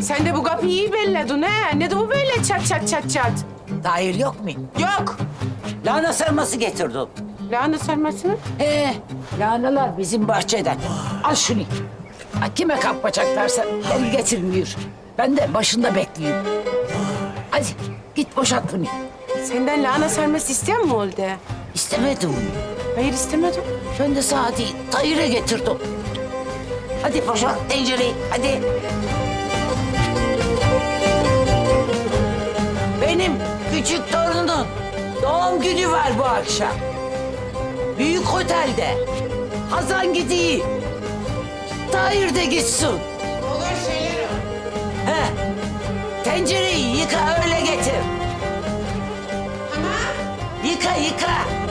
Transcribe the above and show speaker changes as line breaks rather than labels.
sen de bu kapıyı iyi belledin he. Ne de bu böyle çat çat çat çat.
Tahir yok mu?
Yok.
Lahana sarması getirdim.
Lahana sarmasını.
He, lahanalar bizim bahçeden. Al şunu. Ha, Kime kapacaklarsa el getirmiyor. Ben de başında bekliyorum. Hadi git boşalt bunu.
Senden lahana sarması isteyen mi oldu?
İstemedim.
Hayır istemedim.
Ben de sana değil, Tahir'e getirdim. Hadi boşalt tencereyi, hadi. Benim küçük torunun doğum günü var bu akşam. Büyük otelde. Hazan gidiyor. Tahir de gitsin.
Olur söylerim.
He. Tencereyi yıka öyle getir.
Tamam.
Yıka yıka.